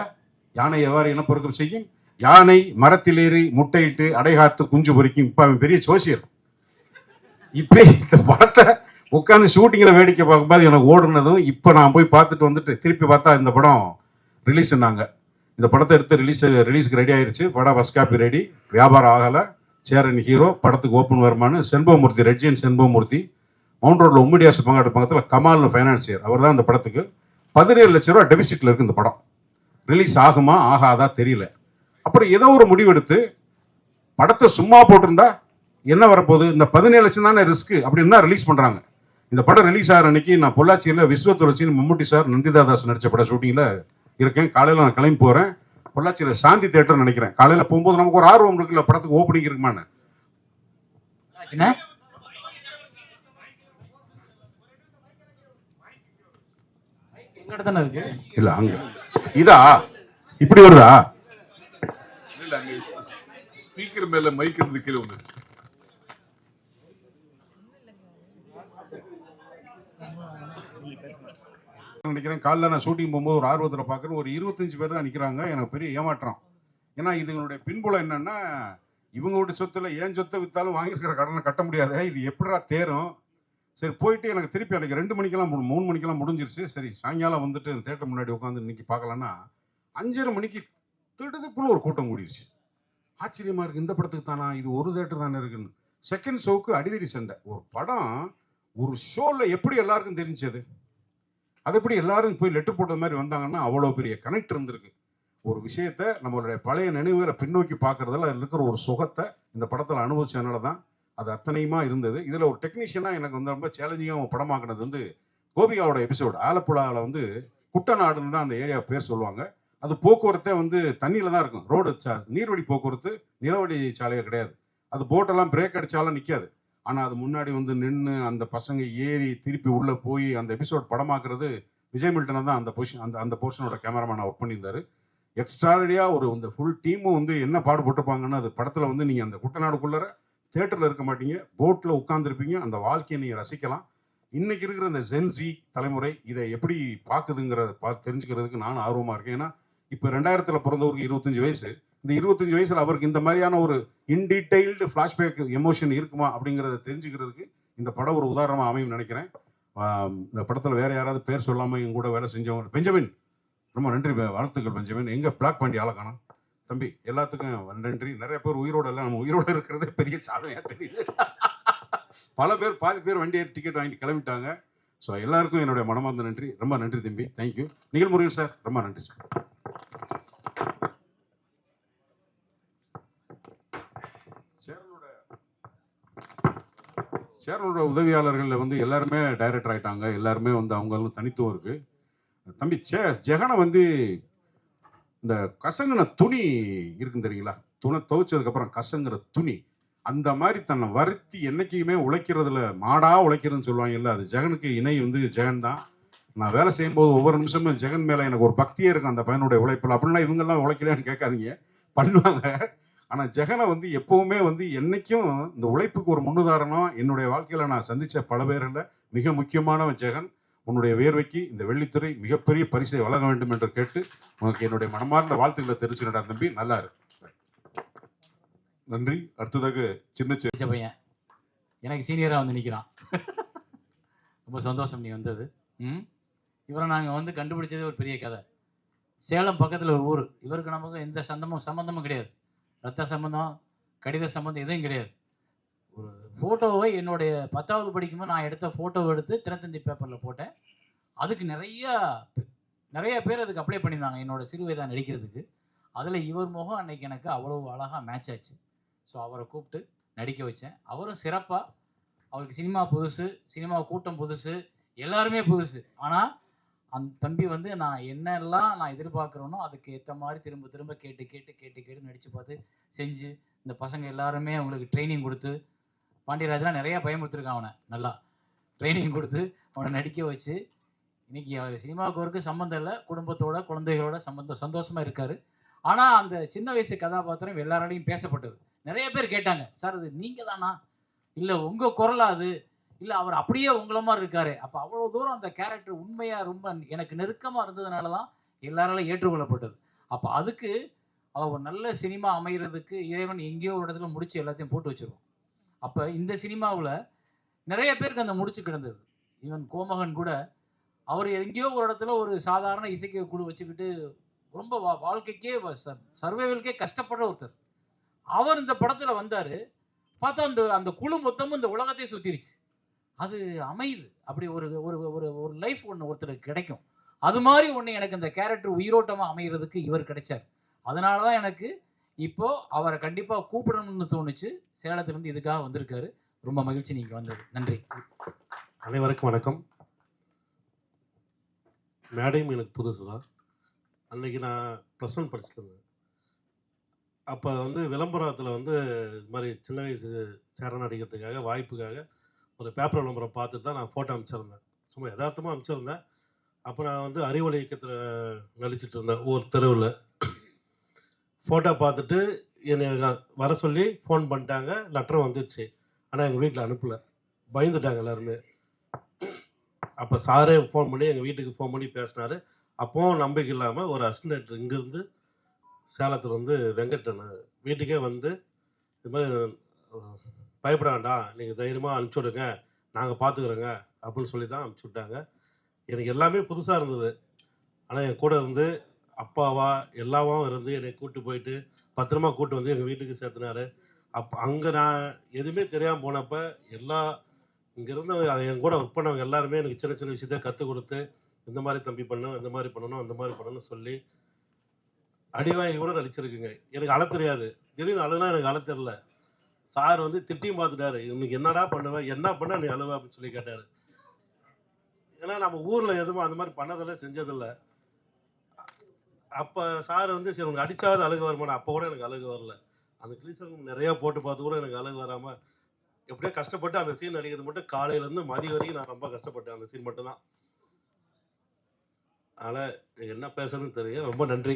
யானை எவ்வாறு இனப்பெருக்கம் செய்யும்? யானை மரத்திலேறி முட்டையிட்டு அடைகாத்து குஞ்சு பொரிக்கும் இப்போ அவன் பெரிய ஜோசியர். இப்படி இந்த படத்தை உட்காந்து ஷூட்டிங்கில் வேடிக்கை பார்க்கும்போது எனக்கு ஓடுனதும் இப்போ நான் போய் பார்த்துட்டு வந்துட்டு திருப்பி பார்த்தா இந்த படம் ரிலீஸ் பண்ணாங்க இந்த படத்தை எடுத்து ரிலீஸ் ரிலீஸ்க்கு ரெடி ஆயிருச்சு. படம் ஃபஸ்ட் காப்பி ரெடி வியாபாரம் ஆகலை. சேரன் ஹீரோ படத்துக்கு ஓப்பன் வருமானு செண்பகமூர்த்தி ரெட்ஜியன் செண்பகமூர்த்தி மவுண்ட் ரோடில் உம்மிடியாசு பங்காட்டு பக்கத்தில் கமால்னு ஃபைனான்சியர் அவர் தான் இந்த படத்துக்கு பதினேழு லட்ச ரூபா டெபிசிட்டில் இருக்குது இந்த படம். ரிலீஸ் ஆகுமா ஆகாதா தெரியல. அப்புறம் ஏதோ ஒரு முடிவெடுத்து படத்தை சும்மா போட்டிருந்தா என்ன வரப்போகுது? இந்த பதினேழு லட்சம் தானே ரிஸ்க் அப்படின்னு தான் ரிலீஸ் பண்றாங்க. இந்த படம் ரிலீஸ் ஆகிற அன்னைக்கு நான் பொள்ளாச்சியில் விஸ்வத்துளசின்னு மம்முட்டி சார் நந்திதா தாஸ் நடிச்ச படம் ஷூட்டிங்கில் இருக்கேன். காலையில் நான் கிளம்பி போகிறேன் பொள்ளாச்சியில் சாந்தி தேட்டர் நினைக்கிறேன். காலையில் போகும்போது நமக்கு ஒரு ஆர்வம் இருக்குல்ல படத்துக்கு ஓப்பனிங் இருக்குமான்னு. இல்லை அங்கே. இதா? இப்படி வருதா? ஸ்பீக்கர் மேல மைக் இருந்து கீழே வந்து. நினைக்கிறேன் காலைல நான் ஷூட்டிங் போகும்போது ஒரு ஆர்வத்தில் பார்க்குறேன். ஒரு இருபத்தஞ்சு பேர் தான் நிற்கிறாங்க எனக்கு பெரிய ஏமாற்றம். ஏன்னா இதுங்களுடைய பின்புலம் என்னன்னா இவங்களோட சொத்துல ஏன் சொத்தை வித்தாலும் வாங்கியிருக்கிற கடனை கட்ட முடியாது. இது எப்படிடா தேரும்? சரி போயிட்டு எனக்கு திருப்பி அன்றைக்கி ரெண்டு மணிக்கெல்லாம் மூணு மணிக்கெல்லாம் முடிஞ்சிருச்சு. சரி சாயங்காலம் வந்துட்டு தேட்டர் முன்னாடி உட்காந்து இன்னைக்கு பார்க்கலான்னா அஞ்சரை மணிக்கு திடுதுக்குள்ளே ஒரு கூட்டம் கூடிருச்சு. ஆச்சரியமாக இருக்குது இந்த படத்துக்கு தானா? இது ஒரு தேட்டர் தானே இருக்குன்னு. செகண்ட் ஷோவுக்கு அடிதடி சண்டை. ஒரு படம் ஒரு ஷோவில் எப்படி எல்லாருக்கும் தெரிஞ்சது? அது எப்படி எல்லாரும் போய் லெட்டர் போட்ட மாதிரி வந்தாங்கன்னா அவ்வளோ பெரிய கனெக்ட் இருந்திருக்கு. ஒரு விஷயத்த நம்மளுடைய பழைய நினைவுகளை பின்னோக்கி பார்க்குறதுல இருக்கிற ஒரு சுகத்தை இந்த படத்தில் அனுபவிச்சதுனால தான் அது அத்தனையுமா இருந்தது. இதில் ஒரு டெக்னீஷியனாக எனக்கு வந்து ரொம்ப சேலஞ்சிங்காக படமாக்குனது வந்து கோபிகாவோட எபிசோடு ஆலப்புழாவில் வந்து குட்டநாடுன்னு தான் அந்த ஏரியா பேர் சொல்லுவாங்க. அது போக்குவரத்தே வந்து தண்ணியில் தான் இருக்கும். ரோடு நீர்வழி போக்குவரத்து நிலவழி சாலையாக கிடையாது. அது போட்டெல்லாம் பிரேக் அடித்தாலும் நிற்காது ஆனால் அது முன்னாடி வந்து நின்று அந்த பசங்க ஏறி திருப்பி உள்ளே போய் அந்த எபிசோட் படமாக்குறது விஜய் மில்டனை தான் அந்த பொசிஷன் அந்த அந்த போர்ஷனோட கேமராமேனை ஒர்க் பண்ணியிருந்தாரு. எக்ஸ்ட்ராடியாக ஒரு இந்த ஃபுல் டீமும் வந்து என்ன பாடுபட்டிருப்பாங்கன்னா அது படத்தில் வந்து நீங்கள் அந்த குட்டநாடுக்குள்ளார தேட்டரில் இருக்க மாட்டீங்க. போட்டில் உட்காந்துருப்பீங்க அந்த வாழ்க்கையை நீங்கள் ரசிக்கலாம். இன்னைக்கு இருக்கிற இந்த ஜென்சி தலைமுறை இதை எப்படி பார்க்குதுங்கிறத பா தெரிஞ்சுக்கிறதுக்கு நான் ஆர்வமாக இருக்கேன். ஏன்னா இப்போ ரெண்டாயிரத்தில் பிறந்தவருக்கு இருபத்தஞ்சி வயசு. இந்த இருபத்தஞ்சி வயசில் அவருக்கு இந்த மாதிரியான ஒரு இன்டீட்டெயில்டு ஃப்ளாஷ்பேக் எமோஷன் இருக்குமா அப்படிங்கிறத தெரிஞ்சுக்கிறதுக்கு இந்த படம் ஒரு உதாரணமாக அமையும் நினைக்கிறேன். இந்த படத்தில் வேறு யாராவது பேர் சொல்லாமல் எங்க கூட வேலை செஞ்சவங்க. பெஞ்சமின். ரொம்ப நன்றி வாழ்த்துக்கள் பெஞ்சமின். எங்கே பிளாக் பாண்டி ஆளை காணும். தம்பி எல்லாத்துக்கும் நன்றி. நிறைய பேர் உயிரோட இல்லை நம்ம உயிரோட இருக்கிறதே பெரிய சாதனையாக தெரியுது. பல பேர் பாதி பேர் வண்டியை டிக்கெட் வாங்கிட்டு கிளம்பிட்டாங்க. ஸோ எல்லாருக்கும் என்னுடைய மனமார்ந்த நன்றி. ரொம்ப நன்றி தம்பி. தேங்க்யூ நிகழ் முருகன் சார் ரொம்ப நன்றி சார். சேரனோட சேரனோட வந்து எல்லாருமே டைரக்டர் ஆயிட்டாங்க. எல்லாருமே வந்து அவங்களும் தனித்துவம் இருக்கு. தம்பி சே ஜெகனை வந்து இந்த கசங்கின துணி இருக்கும் தெரியுங்களா? துணை துவைச்சதுக்கு அப்புறம் துணி. அந்த மாதிரி தன்னை வருத்தி என்னைக்குமே உழைக்கிறதுல மாடா உழைக்கிறதுன்னு சொல்லுவாங்க இல்லை அது ஜெகனுக்கு இணை வந்து ஜெகன் தான். நான் வேலை செய்யும்போது ஒவ்வொரு நிமிஷமும் ஜெகன் மேல எனக்கு ஒரு பக்தியே இருக்கும் அந்த பையனுடைய உழைப்பில். அப்படின்னா இவங்கெல்லாம் உழைக்கலையான்னு கேட்காதீங்க. பண்ணுவாங்க. ஆனா ஜெகனை வந்து எப்பவுமே வந்து என்னைக்கும் இந்த உழைப்புக்கு ஒரு முன்னுதாரணம். என்னுடைய வாழ்க்கையில நான் சந்திச்ச பல பேர்ல மிக முக்கியமானவன் ஜெகன். உன்னுடைய வியர்வைக்கு இந்த வெள்ளித்துறை மிகப்பெரிய பரிசை வழங்க வேண்டும் என்று கேட்டு உனக்கு என்னுடைய மனமார்ந்த வாழ்த்துக்களை தெரிவிச்சுடா தம்பி. நல்லா இருக்கு நன்றி. அடுத்ததாக சின்ன பையன். எனக்கு சீனியராக வந்து நிற்கிறான் ரொம்ப சந்தோஷம் நீ வந்தது. ம்? இவரை நாங்கள் வந்து கண்டுபிடிச்சதே ஒரு பெரிய கதை. சேலம் பக்கத்தில் ஒரு ஊர். இவருக்கு நமக்கு எந்த சந்தமும் சம்மந்தமும் கிடையாது. ரத்த சம்மந்தம் கடித சம்மந்தம் எதுவும் கிடையாது. ஒரு ஃபோட்டோவை என்னுடைய பத்தாவது படிக்கும்போது நான் எடுத்த ஃபோட்டோவை எடுத்து தினத்தந்தி பேப்பரில் போட்டேன். அதுக்கு நிறைய நிறைய பேர் அதுக்கு அப்ளை பண்ணியிருந்தாங்க என்னோட சிறுவயதாக நடிக்கிறதுக்கு. அதில் இவர் முகம் அன்னைக்கு எனக்கு அவ்வளோ அழகாக மேட்ச் ஆச்சு. ஸோ அவரை கூப்பிட்டு நடிக்க வச்சேன். அவரும் சிறப்பாக அவருக்கு சினிமா புதுசு சினிமா கூட்டம் புதுசு எல்லாருமே புதுசு. ஆனால் அந்த தம்பி வந்து நான் என்னெல்லாம் நான் எதிர்பார்க்குறேனோ அதுக்கு ஏற்ற மாதிரி திரும்ப திரும்ப கேட்டு கேட்டு கேட்டு கேட்டு நடித்து பார்த்து செஞ்சு இந்த பசங்க எல்லாருமே அவங்களுக்கு ட்ரைனிங் கொடுத்து பாண்டியராஜெலாம் நிறையா பயமுறுத்திருக்கான் அவனை. நல்லா ட்ரைனிங் கொடுத்து அவனை நடிக்க வச்சு. இன்னைக்கு அவர் சினிமாவுக்கு அவருக்கு சம்மந்தம் இல்லை. குடும்பத்தோட குழந்தைகளோட சம்மந்தம் சந்தோஷமாக இருக்கார். ஆனால் அந்த சின்ன வயசு கதாபாத்திரம் எல்லாராலையும் பேசப்பட்டது. நிறைய பேர் கேட்டாங்க சார் அது நீங்கள் தானா இல்லை உங்கள் குரலா அது? இல்லை அவர் அப்படியே உங்கள மாதிரி இருக்காரு. அப்போ அவ்வளோ தூரம் அந்த கேரக்டர் உண்மையாக ரொம்ப எனக்கு நெருக்கமாக இருந்ததுனால தான் எல்லாராலும் ஏற்றுக்கொள்ளப்பட்டது. அப்போ அதுக்கு அவ ஒரு நல்ல சினிமா அமைகிறதுக்கு இறைவன் எங்கேயோ ஒரு இடத்துல முடிச்சு எல்லாத்தையும் போட்டு வச்சிருவோம் அப்போ இந்த சினிமாவில் நிறைய பேருக்கு அந்த முடிச்சு கிடந்தது. ஈவன் கோமகன் கூட அவர் எங்கேயோ ஒரு இடத்துல ஒரு சாதாரண இசைக்கு குழு வச்சுக்கிட்டு ரொம்ப வா- வாழ்க்கைக்கே சர்வைவல்கே கஷ்டப்படுற ஒருத்தர். அவர் இந்த படத்தில் வந்தார். பார்த்தா அந்த அந்த குழு மொத்தமும் இந்த உலகத்தையே சுற்றிருச்சு அது அமையுது. அப்படி ஒரு ஒரு ஒரு ஒரு லைஃப் ஒன்று ஒருத்தருக்கு கிடைக்கும். அது மாதிரி ஒன்று எனக்கு அந்த கேரக்டர் உயிரோட்டமாக அமைகிறதுக்கு இவர் கிடைச்சார். அதனால தான் எனக்கு இப்போ அவரை கண்டிப்பாக கூப்பிடணும்னு தோணுச்சு. சேலத்துலேருந்து இதுக்காக வந்திருக்காரு. ரொம்ப மகிழ்ச்சி நீங்கள் வந்தது. நன்றி. அனைவருக்கும் வணக்கம். மேடையும் எனக்கு புதுசு தான் அன்னைக்கு நான் ப்ளஸ் ஒன் படிச்சுட்டு இருந்தேன். அப்போ வந்து விளம்பரத்தில் வந்து இது மாதிரி சின்ன வயசு சேர நடிக்கிறதுக்காக வாய்ப்புக்காக ஒரு பேப்பர் விளம்பரம் பார்த்துட்டு தான் நான் ஃபோட்டோ அனுப்பிச்சிருந்தேன் சும்மா யதார்த்தமாக அனுப்பிச்சிருந்தேன் அப்போ நான் வந்து அறிவொலி இயக்கத்தில் நடிச்சிட்டு இருந்தேன். ஒரு தெருவில். ஃபோட்டோ பார்த்துட்டு என்னை வர சொல்லி ஃபோன் பண்ணிட்டாங்க. லெட்டரும் வந்துடுச்சு ஆனால் எங்கள் வீட்டில் அனுப்பலை. பயந்துட்டாங்க எல்லாருமே. அப்போ சாரே ஃபோன் பண்ணி எங்கள் வீட்டுக்கு ஃபோன் பண்ணி பேசினார். அப்போவும் நம்பிக்கை இல்லாமல் ஒரு அசிஸ்டன்ட் இங்கேருந்து சேலத்தில் வந்து வெங்கட்டன் வீட்டுக்கே வந்து இது மாதிரி பயப்பட வேண்டாம். நீங்கள் தைரியமாக அனுப்பிச்சி விடுங்க. நாங்கள் பார்த்துக்குறோங்க அப்படின்னு சொல்லி தான் அனுப்பிச்சி விட்டாங்க. எனக்கு எல்லாமே புதுசாக இருந்தது. ஆனால் என் கூட இருந்து அப்பாவா எல்லாவும் இருந்து என்னை கூட்டி போயிட்டு பத்திரமா கூட்டு வந்து எங்கள் வீட்டுக்கு சேர்த்துனாரு. அப் அங்கே நான் எதுவுமே தெரியாமல் போனப்போ எல்லா இங்கே இருந்த என் கூட ஒர்க் பண்ணவங்க எல்லாருமே எனக்கு சின்ன சின்ன விஷயத்த கற்றுக் கொடுத்து இந்த மாதிரி தம்பி பண்ணணும் இந்த மாதிரி பண்ணணும் அந்த மாதிரி பண்ணணும்னு சொல்லி அடிவாங்கி கூட நடிச்சிருக்குங்க. எனக்கு அழ தெரியாது. திடீர்னு அழுனா எனக்கு அழ தெரில சார் வந்து திட்டியும் பார்த்துட்டாரு. இன்னைக்கு என்னடா பண்ணுவேன் என்ன பண்ண நீ அழுவ? அப்படின்னு சொல்லி கேட்டார். ஏன்னா நம்ம ஊரில் எதுவும் அந்த மாதிரி பண்ணதில்லை செஞ்சதில்லை. அப்போ சார் வந்து சரி உனக்கு அடித்தாவது அழுக வருமானு அப்போ கூட எனக்கு அழுக வரல. அந்த கிளீசர் நிறையா போட்டு பார்த்து கூட எனக்கு அழுக வராமல் எப்படியோ கஷ்டப்பட்டு அந்த சீன் நடிக்கிறது மட்டும் காலையிலேருந்து மதியம் வரைக்கும் நான் ரொம்ப கஷ்டப்பட்டேன். அந்த சீன் மட்டும்தான். அதனால் என்ன பேசுறதுன்னு தெரியும் ரொம்ப நன்றி.